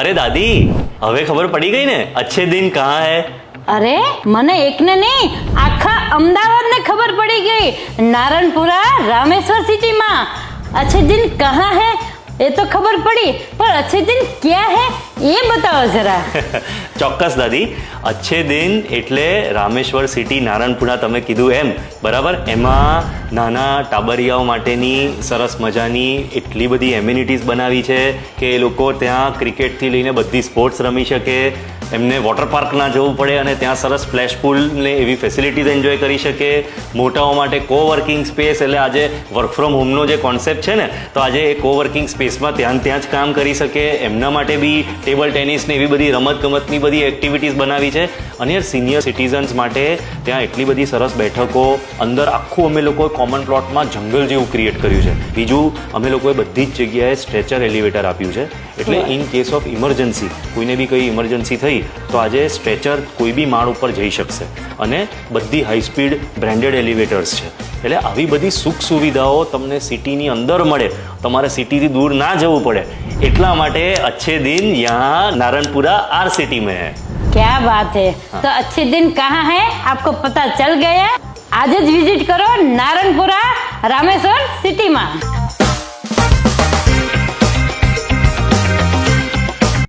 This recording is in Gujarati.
અરે દાદી હવે ખબર પડી ગઈ ને? અચ્છે દિન કહા હે? અરે મને એકને નહીં આખા અમદાવાદને ખબર પડી ગઈ. નારણપુરા રામેશ્વર સિટીમાં. અચ્છે દિન કહા હે? એ તો ખબર પડી પણ અચ્છે દિન ક્યાં હે? એ બતાવો જરા. ચોક્કસ દાદી અચ્છે દિન એટલે રામેશ્વર સિટી નારણપુરા તમે કીધું એમ બરાબર? એમાં નાના ટાબરિયાઓ માટેની સરસ મજાની એટલી બધી એમ્યુનિટીઝ બનાવી છે કે એ લોકો ત્યાં ક્રિકેટથી લઈને બધી સ્પોર્ટ્સ રમી શકે. એમને વોટર પાર્ક ના જવું પડે અને ત્યાં સરસ ફ્લેશ પુલ ને એવી ફેસિલિટીઝ એન્જોય કરી શકે. મોટાઓ માટે કો વર્કિંગ સ્પેસ એટલે આજે વર્ક ફ્રોમ હોમનો જે કોન્સેપ્ટ છે ને, તો આજે એ કો વર્કિંગ સ્પેસમાં ત્યાં ત્યાં જ કામ કરી શકે. એમના માટે બી ટેબલ ટેનિસને એવી બધી રમત ગમતની બધી એક્ટિવિટીઝ બનાવી છે. અને સિનિયર સિટીઝન્સ માટે ત્યાં એટલી બધી સરસ બેઠકો, અંદર આખું અમે લોકોએ કોમન પ્લોટમાં જંગલ જેવું ક્રિએટ કર્યું છે બીજું અમે લોકોએ બધી જ જગ્યાએ સ્ટ્રેચર એલિવેટર આપ્યું છે એટલે ઇન કેસ ઓફ ઇમરજન્સી કોઈને બી કઈ ઇમરજન્સી થઈ તો આજે સ્ટ્રેચર કોઈ બી માળ ઉપર જઈ શકશે અને બધી હાઈ સ્પીડ બ્રાન્ડેડ એલિવેટર્સ છે એટલે આવી બધી સુખ સુવિધાઓ તમને સિટીની અંદર મળે તમારે સિટીથી દૂર ના જવું પડે એટલા માટે અચ્છે દિન યહાં નારણપુરા આર સિટી में है क्या बात है तो अच्छे दिन कहाँ है आपको पता चल गया आज જ વિઝિટ કરો નારણપુરા રામેશ્વર સિટીમાં